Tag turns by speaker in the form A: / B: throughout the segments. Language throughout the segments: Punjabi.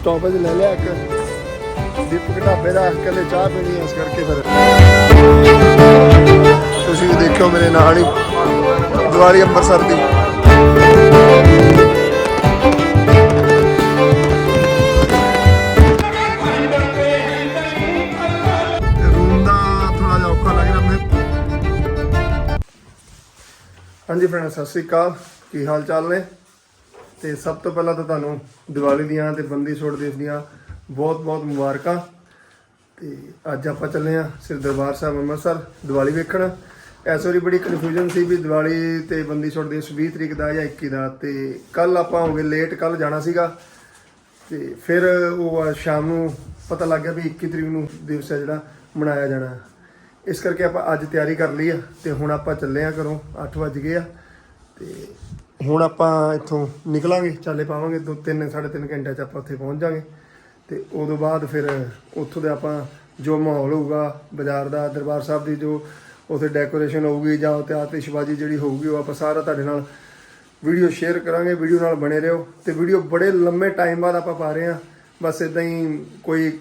A: ਸਟਾਪੇਜ ਲੈ ਲਿਆ ਇੱਕ। ਦੀਪਕ ਢਾਬੇ ਦਾ ਇਕੱਲੇ ਚਾਹ ਪੀਣੀ ਹੈ ਇਸ ਕਰਕੇ ਫਿਰ। ਤੁਸੀਂ ਦੇਖਿਓ ਮੇਰੇ ਨਾਲ ਹੀ, ਦੀਵਾਲੀ ਅੰਮ੍ਰਿਤਸਰ ਦੀ। ਰੂਮ ਦਾ ਥੋੜਾ ਜਿਹਾ ਔਖਾ ਲੱਗ ਰਿਹਾ ਹਾਂਜੀ ਫਰੈਂਡ ਸਤਿ ਸ੍ਰੀ ਅਕਾਲ। ਕੀ ਹਾਲ ਚਾਲ ਨੇ? ਤੇ ਸਭ ਤੋਂ ਪਹਿਲਾਂ ਤਾਂ ਤੁਹਾਨੂੰ ਦੀਵਾਲੀ ਦੀਆਂ ਤੇ ਬੰਦੀ ਛੋੜ ਦਿਵਸ ਦੀਆਂ ਬਹੁਤ ਬਹੁਤ ਮੁਬਾਰਕਾਂ। ਤੇ ਅੱਜ ਆਪਾਂ ਚੱਲੇ ਆ ਸ੍ਰੀ ਦਰਬਾਰ ਸਾਹਿਬ ਅੰਮ੍ਰਿਤਸਰ, ਦੀਵਾਲੀ ਵੇਖਣ। ਇਸ ਵਾਰੀ ਬੜੀ ਕਨਫਿਊਜ਼ਨ ਸੀ ਵੀ ਦੀਵਾਲੀ ਤੇ ਬੰਦੀ ਛੋੜ ਦਿਵਸ 20 ਤਰੀਕ ਦਾ ਜਾਂ 21 ਦਾ ਤੇ ਕੱਲ ਆਪਾਂ ਹੋ ਗਏ ਲੇਟ ਕੱਲ ਜਾਣਾ ਸੀਗਾ। ਤੇ ਫਿਰ ਉਹ ਸ਼ਾਮ ਨੂੰ ਪਤਾ ਲੱਗ ਗਿਆ ਵੀ 21 ਤਰੀਕ ਨੂੰ ਦਿਵਸ ਹੈ ਜਿਹੜਾ, ਮਨਾਇਆ ਜਾਣਾ। ਇਸ ਕਰਕੇ ਆਪਾਂ ਅੱਜ ਤਿਆਰੀ ਕਰ ਲਈ ਆ ਤੇ ਹੁਣ ਆਪਾਂ ਚੱਲੇ ਆ ਘਰੋਂ 8 ਵਜ ਗਏ ਆ। ਤੇ ਹੁਣ ਆਪਾਂ ਇੱਥੋਂ ਨਿਕਲਾਂਗੇ, ਚਾਲੇ ਪਾਵਾਂਗੇ, ਦੋ ਤਿੰਨ, ਸਾਢੇ ਤਿੰਨ ਘੰਟੇ ਚ ਆਪਾਂ ਉੱਥੇ ਪਹੁੰਚ ਜਾਾਂਗੇ। ਤੇ ਉਦੋਂ ਬਾਅਦ ਫਿਰ ਉੱਥੋਂ ਦੇ ਆਪਾਂ ਜੋ ਮਾਹੌਲ ਹੋਊਗਾ, ਬਾਜ਼ਾਰ ਦਾ, ਦਰਬਾਰ ਸਾਹਿਬ ਦੀ ਜੋ ਉੱਥੇ ਡੈਕੋਰੇਸ਼ਨ ਹੋਊਗੀ ਜਾਂ ਉੱਥੇ ਆਤਿਸ਼ਬਾਜ਼ੀ ਜਿਹੜੀ ਹੋਊਗੀ, ਉਹ ਆਪਾਂ ਸਾਰਾ ਤੁਹਾਡੇ ਨਾਲ ਵੀਡੀਓ ਸ਼ੇਅਰ ਕਰਾਂਗੇ, ਵੀਡੀਓ ਨਾਲ ਬਣੇ ਰਹੋ। ਤੇ ਵੀਡੀਓ ਬੜੇ ਲੰਮੇ ਟਾਈਮ ਬਾਅਦ ਆਪਾਂ ਪਾ ਰਹੇ ਹਾਂ। ਬਸ ਇਦਾਂ ਹੀ ਕੋਈ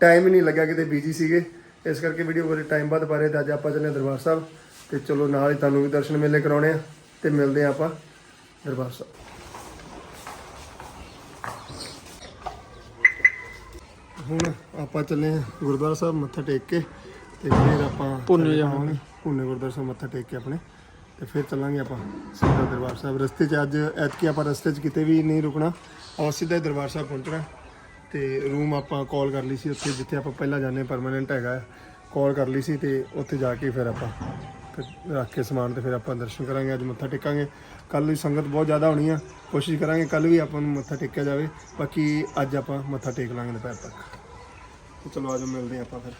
A: ਟਾਈਮ ਹੀ ਨਹੀਂ ਲੱਗਿਆ, ਕਿਤੇ ਬਿਜ਼ੀ ਸੀਗੇ। ਇਸ ਕਰਕੇ ਵੀਡੀਓ ਬੜੇ ਟਾਈਮ ਬਾਅਦ ਪਾ ਰਹੇ ਤੇ ਅੱਜ ਆਪਾਂ ਚੱਲੇ ਹਾਂ ਦਰਬਾਰ ਸਾਹਿਬ। ਤੇ ਚਲੋ ਨਾਲ ਹੀ ਤੁਹਾਨੂੰ ਵੀ ਦਰਸ਼ਨ ਮੇਲੇ ਕਰਾਉਣੇ ਆ। ਤੇ ਮਿਲਦੇ ਆ ਆਪਾਂ ਦਰਬਾਰ ਸਾਹਿਬ। ਹੁਣ ਆਪਾਂ ਚੱਲੇ ਹਾਂ ਗੁਰਦੁਆਰਾ ਸਾਹਿਬ ਮੱਥਾ ਟੇਕ ਕੇ ਤੇ ਫਿਰ ਆਪਾਂ
B: ਪੁੰਨੇ
A: ਜਾਵਾਂਗੇ। ਪੁੰਨੇ ਗੁਰਦੁਆਰਾ ਸਾਹਿਬ ਮੱਥਾ ਟੇਕ ਕੇ ਆਪਣੇ ਤੇ ਫਿਰ ਚੱਲਾਂਗੇ ਆਪਾਂ ਸਿੱਧਾ ਦਰਬਾਰ ਸਾਹਿਬ। ਰਸਤੇ 'ਚ ਅੱਜ ਐਤਕੀ ਆਪਾਂ ਰਸਤੇ 'ਚ ਕਿਤੇ ਵੀ ਨਹੀਂ ਰੁਕਣਾ ਔਰ ਸਿੱਧਾ ਹੀ ਦਰਬਾਰ ਸਾਹਿਬ ਪਹੁੰਚਣਾ ਤੇ ਰੂਮ ਆਪਾਂ ਕਾਲ ਕਰ ਲਈ ਸੀ ਉੱਥੇ ਜਿੱਥੇ ਆਪਾਂ ਪਹਿਲਾਂ ਜਾਂਦੇ ਪਰਮਾਨੈਂਟ ਹੈਗਾ ਕਾਲ ਕਰ ਲਈ ਸੀ ਤੇ ਉੱਥੇ ਜਾ ਕੇ ਫਿਰ ਆਪਾਂ ਰੱਖ ਕੇ ਸਮਾਨ ਤੇ ਫਿਰ ਆਪਾਂ ਦਰਸ਼ਨ ਕਰਾਂਗੇ, ਅੱਜ ਮੱਥਾ ਟੇਕਾਂਗੇ। ਕੱਲ ਵੀ ਸੰਗਤ ਬਹੁਤ ਜ਼ਿਆਦਾ ਹੋਣੀ ਆ, ਕੋਸ਼ਿਸ਼ ਕਰਾਂਗੇ ਕੱਲ ਵੀ ਆਪਾਂ ਨੂੰ ਮੱਥਾ ਟੇਕਿਆ ਜਾਵੇ। ਬਾਕੀ ਅੱਜ ਆਪਾਂ ਮੱਥਾ ਟੇਕ ਲਾਂਗੇ ਦੁਪਹਿਰ ਤੱਕ। ਚਲੋ ਆਜੋ ਮਿਲਦੇ ਹਾਂ ਆਪਾਂ ਫਿਰ।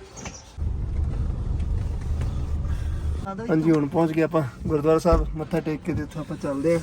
A: ਹਾਂਜੀ, ਹੁਣ ਪਹੁੰਚ ਗਏ ਆਪਾਂ ਗੁਰਦੁਆਰਾ ਸਾਹਿਬ, ਮੱਥਾ ਟੇਕ ਕੇ ਤੇ ਇੱਥੋਂ ਆਪਾਂ ਚੱਲਦੇ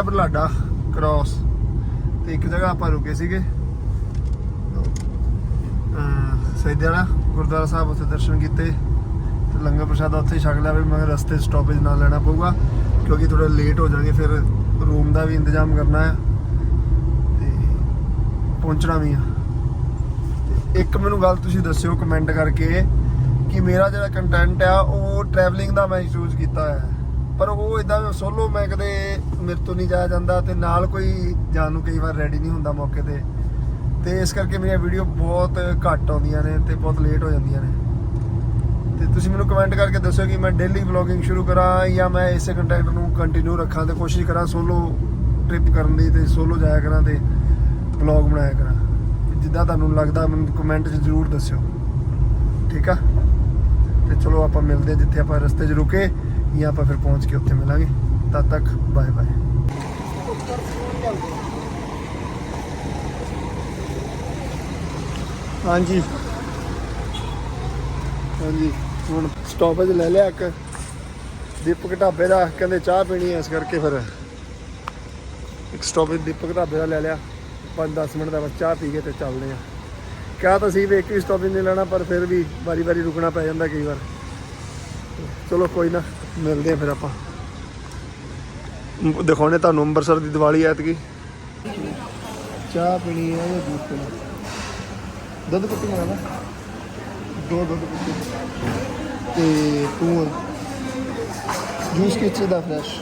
A: ਹਾਂ ਕੀਤਾ ਬਰਲਾਡਾ ਕ੍ਰਾਸ ਤੇ ਇੱਕ ਜਗ੍ਹਾ ਆਪਾਂ ਰੁਕੇ ਸੀਗੇ। ਅਹ ਸੈਦੇ ਵਾਲਾ ਗੁਰਦੁਆਰਾ ਸਾਹਿਬ ਉੱਥੇ ਦਰਸ਼ਨ ਕੀਤੇ ਤੇ ਲੰਗਰ ਪ੍ਰਸ਼ਾਦਾ ਉੱਥੇ ਹੀ ਛਕ ਲਿਆ ਵੀ ਮਗਰ ਰਸਤੇ ਸਟਾਪੇਜ ਨਾ ਲੈਣਾ ਪਊਗਾ ਕਿਉਂਕਿ ਥੋੜਾ ਲੇਟ ਹੋ ਜਾਣਗੇ, ਫਿਰ ਰੂਮ ਦਾ ਵੀ ਇੰਤਜ਼ਾਮ ਕਰਨਾ ਹੈ ਤੇ ਪਹੁੰਚਣਾ ਵੀ ਆ। ਇੱਕ ਮੈਨੂੰ ਗੱਲ ਤੁਸੀਂ ਦੱਸਿਓ ਕਮੈਂਟ ਕਰਕੇ ਕਿ ਮੇਰਾ ਜਿਹੜਾ ਕੰਟੈਂਟ ਆ ਉਹ ਟਰੈਵਲਿੰਗ ਦਾ ਮੈਂ ਚੂਜ਼ ਕੀਤਾ ਹੈ ਪਰ ਉਹ ਇਦਾਂ ਸੋਲੋ, ਮੈਂ ਕਦੇ ਮੇਰੇ ਤੋਂ ਨਹੀਂ ਜਾਇਆ ਜਾਂਦਾ ਤੇ ਨਾਲ ਕੋਈ ਜਾਣ ਨੂੰ ਕਈ ਵਾਰ ਰੈਡੀ ਨਹੀਂ ਹੁੰਦਾ ਮੌਕੇ ਤੇ। ਤੇ ਇਸ ਕਰਕੇ ਮੇਰੀਆਂ ਵੀਡੀਓ ਬਹੁਤ ਘੱਟ ਆਉਂਦੀਆਂ ਨੇ ਤੇ ਬਹੁਤ ਲੇਟ ਹੋ ਜਾਂਦੀਆਂ ਨੇ। ਤੇ ਤੁਸੀਂ ਮੈਨੂੰ ਕਮੈਂਟ ਕਰਕੇ ਦੱਸੋ ਕਿ ਮੈਂ ਡੇਲੀ ਵਲੌਗਿੰਗ ਸ਼ੁਰੂ ਕਰਾਂ ਜਾਂ ਮੈਂ ਇਸੇ ਕੰਟੈਂਟ ਨੂੰ ਕੰਟੀਨਿਊ ਰੱਖਾਂ ਤੇ ਕੋਸ਼ਿਸ਼ ਕਰਾਂ ਸੋਲੋ ਟ੍ਰਿਪ ਕਰਨ ਦੀ ਤੇ ਸੋਲੋ ਜਾਇਆ ਕਰਾਂ ਤੇ ਵਲੌਗ ਬਣਾਇਆ ਕਰਾਂ। ਜਿੱਦਾਂ ਤੁਹਾਨੂੰ ਲੱਗਦਾ ਮੈਨੂੰ ਕਮੈਂਟ 'ਚ ਜ਼ਰੂਰ ਦੱਸਿਓ। ਠੀਕ ਆ? ਤੇ ਚਲੋ ਆਪਾਂ ਮਿਲਦੇ ਜਿੱਥੇ ਆਪਾਂ ਰਸਤੇ 'ਚ ਰੁਕੇ। ਜਾਂ ਆਪਾਂ ਫਿਰ ਪਹੁੰਚ ਕੇ ਉੱਥੇ ਮਿਲਾਂਗੇ। ਤਦ ਤੱਕ ਬਾਏ ਬਾਏ ਹਾਂਜੀ। ਹਾਂਜੀ, ਹੁਣ ਸਟਾਪੇਜ ਲੈ ਲਿਆ ਇੱਕ। ਦੀਪਕ ਢਾਬੇ ਦਾ, ਕਹਿੰਦੇ ਚਾਹ ਪੀਣੀ ਹੈ ਇਸ ਕਰਕੇ ਫਿਰ। ਇੱਕ ਸਟਾਪੇਜ ਦੀਪਕ ਢਾਬੇ ਦਾ ਲੈ ਲਿਆ। 5-10 ਮਿੰਟ ਦਾ ਬਸ ਚਾਹ ਪੀ ਕੇ ਤੇ ਚੱਲਦੇ ਆ। ਕਿਹਾ ਤਾਂ ਸੀ ਵੀ ਇੱਕ ਵੀ ਸਟਾਪੇਜ ਨਹੀਂ ਲੈਣਾ, ਪਰ ਫਿਰ ਵੀ ਵਾਰੀ-ਵਾਰੀ ਰੁਕਣਾ ਪੈ ਜਾਂਦਾ ਕਈ ਵਾਰ। ਚਲੋ ਕੋਈ ਨਾ। ਮਿਲਦੇ ਆ ਫਿਰ ਆਪਾਂ। ਦਿਖਾਉਣੇ ਤੁਹਾਨੂੰ ਅੰਮ੍ਰਿਤਸਰ ਦੀ ਦੀਵਾਲੀ ਐਤਕੀ। ਚਾਹ ਪੀਣੀ ਹੈ ਜਾਂ ਦੁੱਧ ਪੀਣਾ? ਦੁੱਧ ਕੁੱਟੀ ਮਾਰਦਾ ਦੋ ਦੁੱਧ ਕੁੱਟੀ। ਤੇ ਤੂੰ ਜੂਸ ਕਿੱਥੇ ਦਾ ਫਰੈਸ਼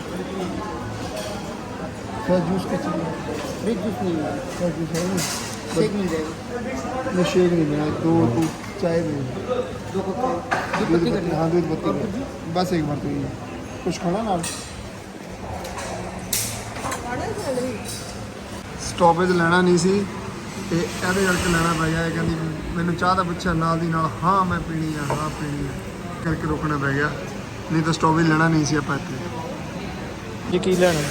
A: ਫਰੈਸ਼ ਜੂਸ ਕਿੱਥੇ ਦਾ?
C: ਜੂਸ ਨਹੀਂ
A: ਫਰੈਸ਼ ਜੂਸ ਨਹੀਂ।
C: ਸ਼ੇਕ ਨਹੀਂ
A: ਦੇ ਸ਼ੇਕ ਨਹੀਂ ਦੇ ਦੋ ਤੂੰ चाय भी
B: दो कप चाय दूध
A: दूध
B: पत्ती
A: पत्ती
B: करनी
A: हाँ दूध पत्ती कर। बस एक बार तो ये कुछ खाना ना ਸਟਾਪੇਜ ਲੈਣਾ ਨਹੀਂ ਸੀ ਤੇ ਇਹਦੇ ਕਰਕੇ ਲੈਣਾ ਪੈ ਗਿਆ ਇਹ ਕਹਿੰਦੀ ਮੈਨੂੰ ਚਾਹ ਦਾ ਪੁੱਛਿਆ ਨਾਲ ਦੀ ਨਾਲ ਹਾਂ ਮੈਂ ਪੀਣੀ ਆ ਹਾਂ ਪੀਣੀ ਆ ਕਰਕੇ ਰੋਕਣਾ ਪੈ ਗਿਆ ਨਹੀਂ ਤਾਂ ਸਟਾਪੇਜ ਲੈਣਾ ਨਹੀਂ ਸੀ ਆਪਾਂ ਇੱਥੇ
B: ये की लेना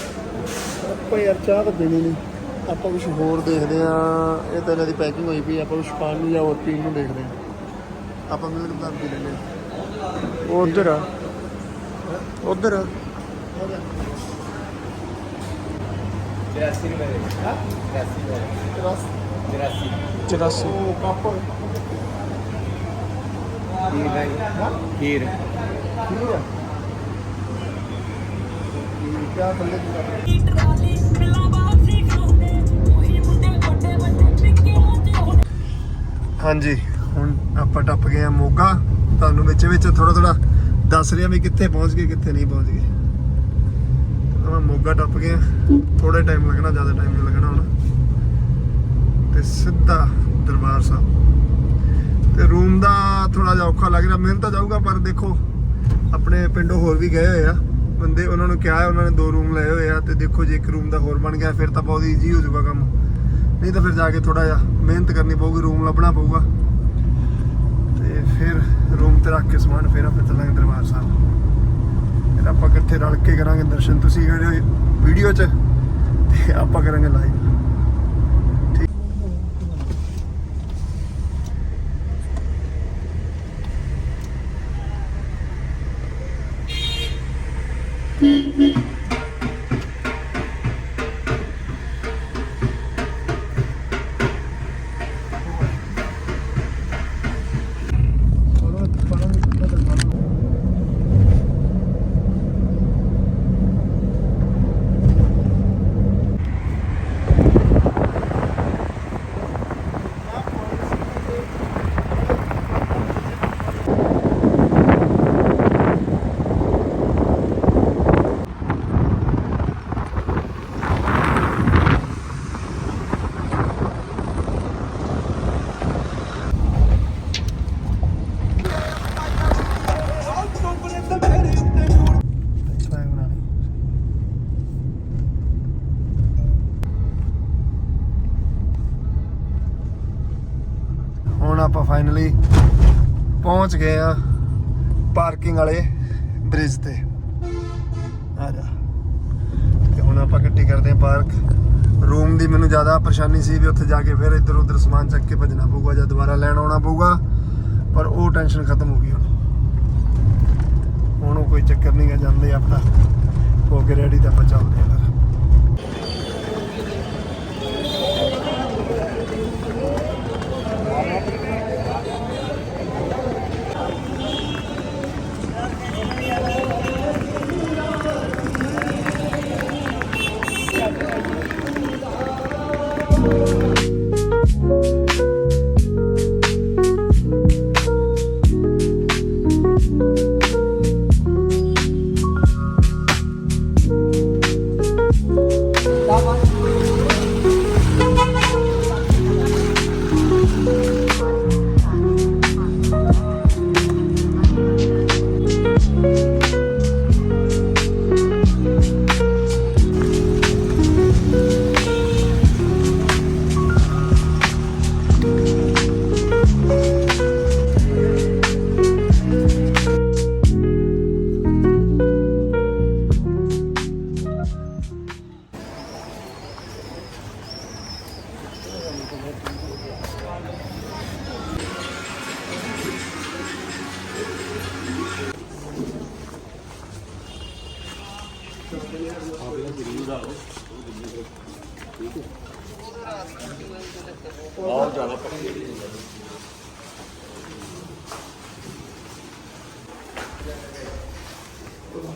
A: ਆਪਾਂ ਯਾਰ ਚਾਹ ਤਾਂ ਪੀਣੀ ਨਹੀਂ ਆਪਾਂ ਕੁਝ ਹੋਰ ਦੇਖਦੇ ਆ ਇਹ ਤਾਂ ਇਹਨਾਂ ਦੀ ਪੈਕਿੰਗ ਹੋਈ ਪਈ ਆਪਾਂ ਕੁਝ ਖਾਣ ਨੂੰ ਜਾਂ ਹੋਰ ਪੀਣ ਨੂੰ ਦੇਖਦੇ ਆ ਆਪਾਂ ਮਿਲ ਕੇ ਪੀ ਲੈਨੇ ਉਹ ਉਧਰ ਆ।
B: ਉਧਰ 83
C: ਰੁਪਏ ਦੇ ਹਾਂ
A: 83
C: ਰੁਪਏ
B: 83 84
A: ਉਹ ਕਾਪਰ
C: ਖੀਰ। ਹੈ ਖੀਰ
A: ਖੀਰ ਹੈ ਕਿਆ ਥੱਲੇ ਦੀ ਹਾਂਜੀ। ਹੁਣ ਆਪਾਂ ਟੱਪ ਗਏ ਆ ਮੋਗਾ। ਤੁਹਾਨੂੰ ਵਿੱਚ ਵਿੱਚ ਥੋੜਾ ਥੋੜਾ ਦੱਸ ਰਿਹਾ ਵੀ ਕਿੱਥੇ ਪਹੁੰਚ ਗਏ, ਕਿੱਥੇ ਨਹੀਂ ਪਹੁੰਚ ਗਏ। ਆਪਾਂ ਮੋਗਾ ਟੱਪ ਗਏ ਆ। ਥੋੜਾ ਟਾਈਮ ਲੱਗਣਾ, ਜ਼ਿਆਦਾ ਟਾਈਮ ਨਹੀਂ ਲੱਗਣਾ ਹੁਣ। ਤੇ ਸਿੱਧਾ ਦਰਬਾਰ ਸਾਹਿਬ। ਤੇ ਰੂਮ ਦਾ ਥੋੜਾ ਜਿਹਾ ਔਖਾ ਲੱਗ ਰਿਹਾ, ਮਿਹਨਤ ਤਾਂ ਜਾਊਗਾ, ਪਰ ਦੇਖੋ, ਆਪਣੇ ਪਿੰਡੋਂ ਹੋਰ ਵੀ ਗਏ ਹੋਏ ਆ। ਬੰਦੇ ਉਹਨਾਂ ਨੂੰ ਕਿਹਾ ਹੈ ਉਹਨਾਂ ਨੇ ਦੋ ਰੂਮ ਲਏ ਹੋਏ ਆ ਤੇ ਦੇਖੋ ਜੇ ਇੱਕ ਰੂਮ ਦਾ ਹੋਰ ਬਣ ਗਿਆ, ਫਿਰ ਤਾਂ ਬਹੁਤ ਈਜ਼ੀ ਹੋ ਜਾਊਗਾ ਕੰਮ। ਨਹੀਂ ਤਾਂ ਫਿਰ ਜਾ ਕੇ ਥੋੜਾ ਜਿਹਾ ਮਿਹਨਤ ਕਰਨੀ ਪਊਗੀ ਰੂਮ ਲੱਭਣਾ ਪਊਗਾ। ਰੂਮ ਤੇ ਰੱਖ ਕੇ ਸਮਾਨ ਫਿਰ ਆਪਾਂ ਚੱਲਾਂਗੇ ਦਰਬਾਰ ਸਾਹਿਬ। ਫਿਰ ਆਪਾਂ ਇਕੱਠੇ ਰਲ ਕੇ ਕਰਾਂਗੇ ਦਰਸ਼ਨ। ਤੁਸੀਂ ਜਿਹੜੇ ਵੀਡੀਓ 'ਚ, ਤੇ ਆਪਾਂ ਕਰਾਂਗੇ ਲਾਈਵ ਸਵੈਗ ਬਣਾ ਲਈ ਹੁਣ ਆਪਾਂ ਫਾਈਨਲੀ ਪਹੁੰਚ ਗਏ ਆ ਪਾਰਕਿੰਗ ਵਾਲੇ ਬ੍ਰਿਜ ਤੇ। ਆ ਜਾ। ਤੇ ਹੁਣ ਆਪਾਂ ਇਕੱਠੀ ਕਰਦੇ ਆ ਪਾਰਕ ਰੂਮ ਦੀ ਮੈਨੂੰ ਜ਼ਿਆਦਾ ਪਰੇਸ਼ਾਨੀ ਸੀ ਵੀ ਉੱਥੇ ਜਾ ਕੇ ਫਿਰ ਇੱਧਰ ਉੱਧਰ ਸਮਾਨ ਚੱਕ ਕੇ ਭੱਜਣਾ ਪਊਗਾ ਜਾਂ ਦੁਬਾਰਾ ਲੈਣ ਆਉਣਾ ਪਊਗਾ, ਪਰ ਉਹ ਟੈਨਸ਼ਨ ਖਤਮ ਹੋ ਗਈ ਹੁਣ। ਹੁਣ ਉਹ ਕੋਈ ਚੱਕਰ ਨਹੀਂ ਹੈ ਜਾਂਦੇ ਆ ਆਪਣਾ। ਹੋ ਕੇ ਰੈਡੀ ਤਾਂ ਬਚਾਉਂਦੇ ਚੱਲਦੇ ਆ।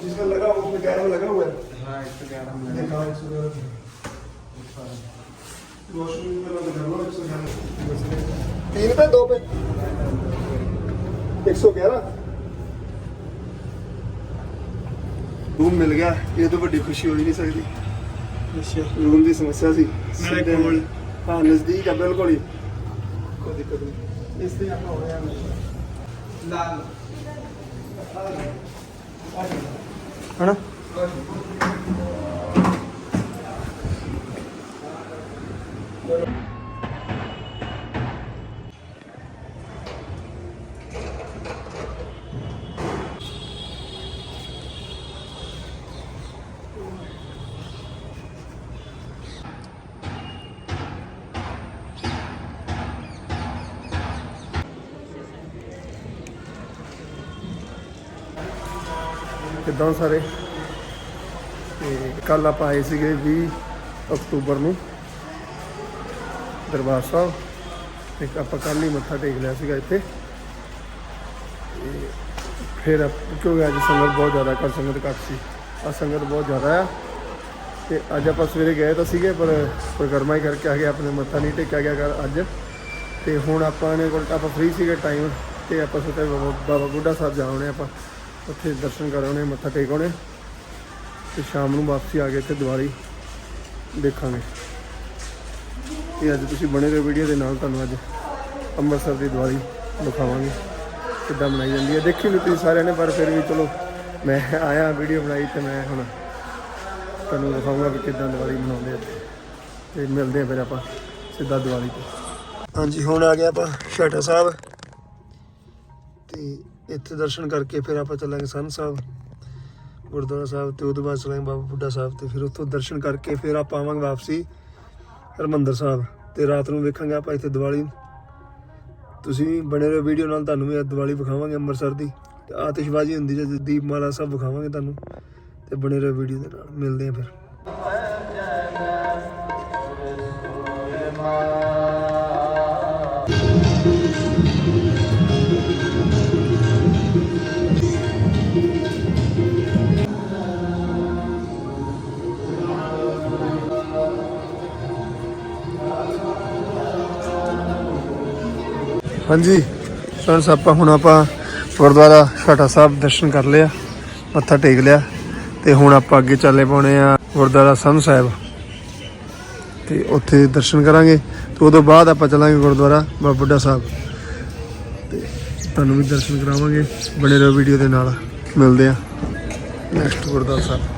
A: जिसमें लगा उसमें ग्यारह लगा हुआ है।
C: हाँ एक सौ ग्यारह
A: देखा एक सौ ग्यारह रोशनी में लगा लो एक सौ ग्यारह तीन पे दो पे। एक सौ ग्यारह। ਰੂਮ ਮਿਲ ਗਿਆ ਇਹ ਤੋਂ ਵੱਡੀ ਖੁਸ਼ੀ ਹੋ ਹੀ ਨਹੀਂ ਸਕਦੀ। ਅੱਛਾ। ਰੂਮ ਦੀ ਸਮੱਸਿਆ ਸੀ।
B: ਨਾਲੇ ਕੋਲ।
A: ਹਾਂ ਨਜ਼ਦੀਕ ਆ ਬਿਲਕੁਲ ਹੀ। ਕੋਈ ਦਿੱਕਤ ਨਹੀਂ। ਇਸ ਤੇ ਆਪਾਂ ਹੋ ਰਿਹਾ
B: ਲਾਲ।
A: ਹਣਾ ਕਿੱਦਾਂ ਸਾਰੇ? ਤੇ ਕੱਲ ਆਪਾਂ ਆਏ ਸੀਗੇ 20 ਅਕਤੂਬਰ ਨੂੰ ਦਰਬਾਰ ਸਾਹਿਬ। ਇੱਕ ਆਪਾਂ ਕੱਲ ਹੀ ਮੱਥਾ ਟੇਕ ਲਿਆ ਸੀਗਾ ਇੱਥੇ। ਤੇ ਫਿਰ ਕਿਉਂਕਿ ਅੱਜ ਸੰਗਤ ਬਹੁਤ ਜ਼ਿਆਦਾ ਕੱਲ ਸੰਗਤ ਘੱਟ ਸੀ। ਆ ਸੰਗਤ ਬਹੁਤ ਜ਼ਿਆਦਾ ਆ। ਤੇ ਅੱਜ ਆਪਾਂ ਸਵੇਰੇ ਗਏ ਤਾਂ ਸੀਗੇ, ਪਰ ਪ੍ਰਕਰਮਾ ਹੀ ਕਰਕੇ ਆ ਗਏ, ਆਪਣੇ ਮੱਥਾ ਨਹੀਂ ਟੇਕਿਆ ਗਿਆ ਕੱਲ੍ਹ ਅੱਜ। ਤੇ ਹੁਣ ਆਪਾਂ ਨੇ ਕੋਲ, ਆਪਾਂ ਫ੍ਰੀ ਸੀਗੇ ਟਾਈਮ ਤੇ ਆਪਾਂ ਸੋਚਿਆ ਬਾਬਾ ਬਾਬਾ ਬੁੱਢਾ ਸਾਹਿਬ ਜਾਉਣੇ ਆਪਾਂ। ਉੱਥੇ ਦਰਸ਼ਨ ਕਰਾਉਣੇ ਮੱਥਾ ਟੇਕਾਉਣੇ ਤੇ ਸ਼ਾਮ ਨੂੰ ਵਾਪਸੀ ਆ ਕੇ ਇੱਥੇ ਦੀਵਾਲੀ ਦੇਖਾਂਗੇ। ਇਹ ਅੱਜ ਤੁਸੀਂ ਬਣੇ ਰਹੋ ਵੀਡੀਓ ਦੇ ਨਾਲ, ਤੁਹਾਨੂੰ ਅੱਜ ਅੰਮ੍ਰਿਤਸਰ ਦੀ ਦੀਵਾਲੀ ਦਿਖਾਵਾਂਗੇ, ਕਿੱਦਾਂ ਬਣਾਈ ਜਾਂਦੀ ਹੈ। ਦੇਖੀ ਨਹੀਂ ਤੁਸੀਂ ਸਾਰਿਆਂ ਨੇ, ਪਰ ਫਿਰ ਵੀ ਚਲੋ, ਮੈਂ ਆਇਆ ਵੀਡੀਓ ਬਣਾਈ ਤੇ ਮੈਂ ਹੁਣ ਤੁਹਾਨੂੰ ਦਿਖਾਊਂਗਾ ਵੀ ਕਿੱਦਾਂ ਦੀਵਾਲੀ ਮਨਾਉਂਦੇ ਆ ਇੱਥੇ। ਤੇ ਮਿਲਦੇ ਆ ਫਿਰ ਆਪਾਂ ਸਿੱਧਾ ਦੀਵਾਲੀ ਤੇ। ਹਾਂਜੀ, ਹੁਣ ਆ ਗਿਆ ਆਪਾਂ ਛਾਟਾ ਸਾਹਿਬ ਤੇ ਇੱਥੇ ਦਰਸ਼ਨ ਕਰਕੇ ਫਿਰ ਆਪਾਂ ਚੱਲਾਂਗੇ ਸੰਨ ਸਾਹਿਬ, ਗੁਰਦੁਆਰਾ ਸਾਹਿਬ ਤੇ ਉਹਦੇ ਬਾਅਦ ਚੱਲਾਂਗੇ ਬਾਬਾ ਬੁੱਢਾ ਸਾਹਿਬ ਤੇ ਫਿਰ ਉੱਥੋਂ ਦਰਸ਼ਨ ਕਰਕੇ ਫਿਰ ਆਪਾਂ ਆਵਾਂਗੇ ਵਾਪਸੀ ਹਰਮੰਦਰ ਸਾਹਿਬ ਤੇ ਰਾਤ ਨੂੰ ਵੇਖਾਂਗੇ ਆਪਾਂ ਇੱਥੇ ਦੀਵਾਲੀ। ਤੁਸੀਂ ਵੀ ਬਣੇ ਰਹੋ ਵੀਡੀਓ ਨਾਲ, ਤੁਹਾਨੂੰ ਵੀ ਅੱਜ ਦੀਵਾਲੀ ਵਿਖਾਵਾਂਗੇ ਅੰਮ੍ਰਿਤਸਰ ਦੀ ਤੇ ਆਤਿਸ਼ਬਾਜ਼ੀ ਹੁੰਦੀ ਜੇ ਦੀਪਮਾਲਾ ਸਭ ਵਿਖਾਵਾਂਗੇ ਤੁਹਾਨੂੰ ਤੇ ਬਣੇ ਰਹੋ ਵੀਡੀਓ ਦੇ ਨਾਲ। ਮਿਲਦੇ ਆ ਫਿਰ। ਹਾਂਜੀ। ਸਰ ਆਪਾਂ ਹੁਣ ਆਪਾਂ ਗੁਰਦੁਆਰਾ ਛਾਟਾ ਸਾਹਿਬ ਦਰਸ਼ਨ ਕਰ ਲਿਆ ਮੱਥਾ ਟੇਕ ਲਿਆ ਤੇ ਹੁਣ ਆਪਾਂ ਅੱਗੇ ਚੱਲੇ ਪਾਉਣੇ ਆ ਗੁਰਦੁਆਰਾ ਸੰਨ ਸਾਹਿਬ। ਤੇ ਉੱਥੇ ਦਰਸ਼ਨ ਕਰਾਂਗੇ ਤੇ ਉਦੋਂ ਬਾਅਦ ਆਪਾਂ ਚੱਲਾਂਗੇ ਗੁਰਦੁਆਰਾ ਬਾਬਾ ਬੁੱਢਾ ਸਾਹਿਬ। ਤੇ ਤੁਹਾਨੂੰ ਵੀ ਦਰਸ਼ਨ ਕਰਾਵਾਂਗੇ, ਬਣੇ ਰਹੋ ਵੀਡੀਓ ਦੇ ਨਾਲ। ਮਿਲਦੇ ਆ ਨੈਕਸਟ ਗੁਰਦੁਆਰਾ ਸਾਹਿਬ।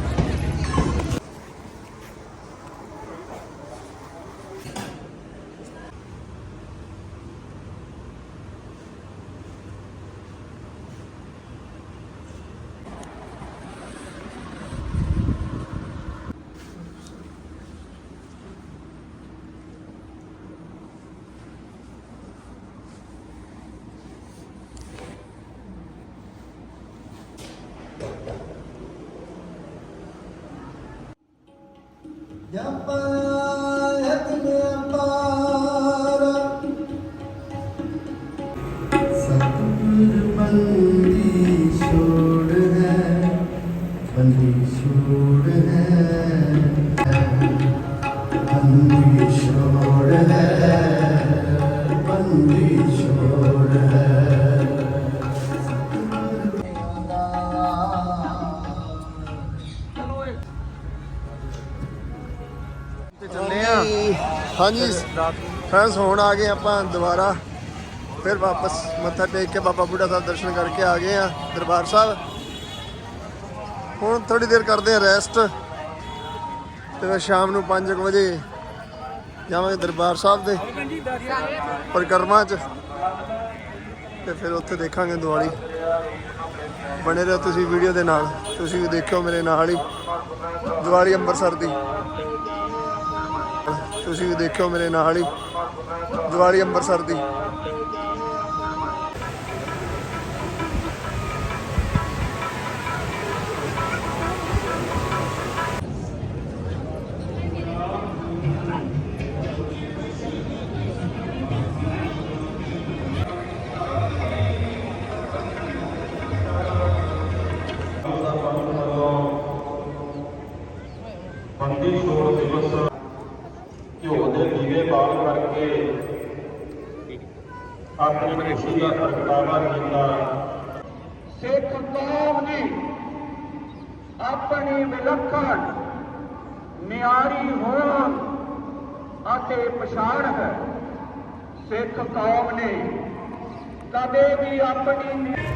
A: ਹਾਂਜੀ ਫਰੈਂਡਸ ਹੁਣ ਆ ਗਏ ਆਪਾਂ ਦੁਬਾਰਾ। ਫਿਰ ਵਾਪਸ ਮੱਥਾ ਟੇਕ ਕੇ ਬਾਬਾ ਬੁੱਢਾ ਸਾਹਿਬ ਦਰਸ਼ਨ ਕਰਕੇ ਆ ਗਏ ਆ ਦਰਬਾਰ ਸਾਹਿਬ। ਹੁਣ ਥੋੜੀ ਦੇਰ ਕਰਦੇ ਆ ਰੈਸਟ ਤੇ ਫਿਰ ਸ਼ਾਮ ਨੂੰ 5 ਵਜੇ ਜਾਵਾਂਗੇ ਦਰਬਾਰ ਸਾਹਿਬ ਦੇ ਪਰਿਕਰਮਾ ਚ ਤੇ ਫਿਰ ਉੱਥੇ ਦੇਖਾਂਗੇ ਦੀਵਾਲੀ। ਬਣੇ ਰਹੋ ਤੁਸੀਂ ਵੀਡੀਓ ਦੇ ਨਾਲ। ਤੁਸੀਂ ਵੀ ਦੇਖਿਓ ਮੇਰੇ ਨਾਲ ਹੀ ਦੀਵਾਲੀ ਅੰਮ੍ਰਿਤਸਰ ਦੀ। ਤੁਸੀਂ ਵੀ ਦੇਖਿਓ ਮੇਰੇ ਨਾਲ ਹੀ। ਦੀਵਾਲੀ ਅੰਮ੍ਰਿਤਸਰ ਦੀ।
D: ਦੀਵੇ ਕਰਕੇ ਆਪਣੀ ਖੁਸ਼ੀ ਦਾ ਪ੍ਰਗਟਾਵਾ ਕੀਤਾ। ਸਿੱਖ ਕੌਮ ਦੀ ਆਪਣੀ ਵਿਲੱਖਣ ਨਿਆਰੀ ਹੋਣ ਅਤੇ ਪਛਾਣ ਹੈ। ਸਿੱਖ ਕੌਮ ਨੇ ਕਦੇ ਵੀ ਆਪਣੀ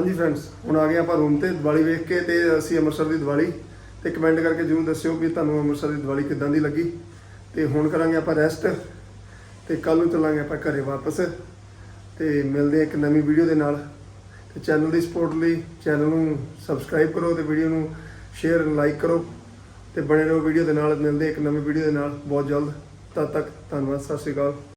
A: ਹਾਂਜੀ ਫਰੈਂਡਸ ਹੁਣ ਆ ਗਏ ਆਪਾਂ ਰੂਮ ਤੇ, ਦੀਵਾਲੀ ਵੇਖ ਕੇ ਤੇ ਅਸੀਂ ਅੰਮ੍ਰਿਤਸਰ ਦੀ ਦੀਵਾਲੀ ਤੇ ਕਮੈਂਟ ਕਰਕੇ ਜਰੂਰ ਦੱਸਿਓ ਕਿ ਤੁਹਾਨੂੰ ਅੰਮ੍ਰਿਤਸਰ ਦੀ ਦੀਵਾਲੀ ਕਿੱਦਾਂ ਦੀ ਲੱਗੀ। ਤੇ ਹੁਣ ਕਰਾਂਗੇ ਆਪਾਂ ਰੈਸਟ ਤੇ ਕੱਲ ਨੂੰ ਚੱਲਾਂਗੇ ਆਪਾਂ ਘਰੇ ਵਾਪਸ ਤੇ ਮਿਲਦੇ ਇੱਕ ਨਵੀਂ ਵੀਡੀਓ ਦੇ ਨਾਲ। ਤੇ ਚੈਨਲ ਦੀ ਸਪੋਰਟ ਲਈ ਚੈਨਲ ਨੂੰ ਸਬਸਕ੍ਰਾਈਬ ਕਰੋ ਤੇ ਵੀਡੀਓ ਨੂੰ ਸ਼ੇਅਰ ਲਾਈਕ ਕਰੋ ਤੇ ਬਣੇ ਰਹੋ ਵੀਡੀਓ ਦੇ ਨਾਲ। ਮਿਲਦੇ ਇੱਕ ਨਵੀਂ ਵੀਡੀਓ ਦੇ ਨਾਲ। ਬਹੁਤ ਜਲਦ, ਤਦ ਤੱਕ ਧੰਨਵਾਦ, ਸਤਿ ਸ਼੍ਰੀ ਅਕਾਲ।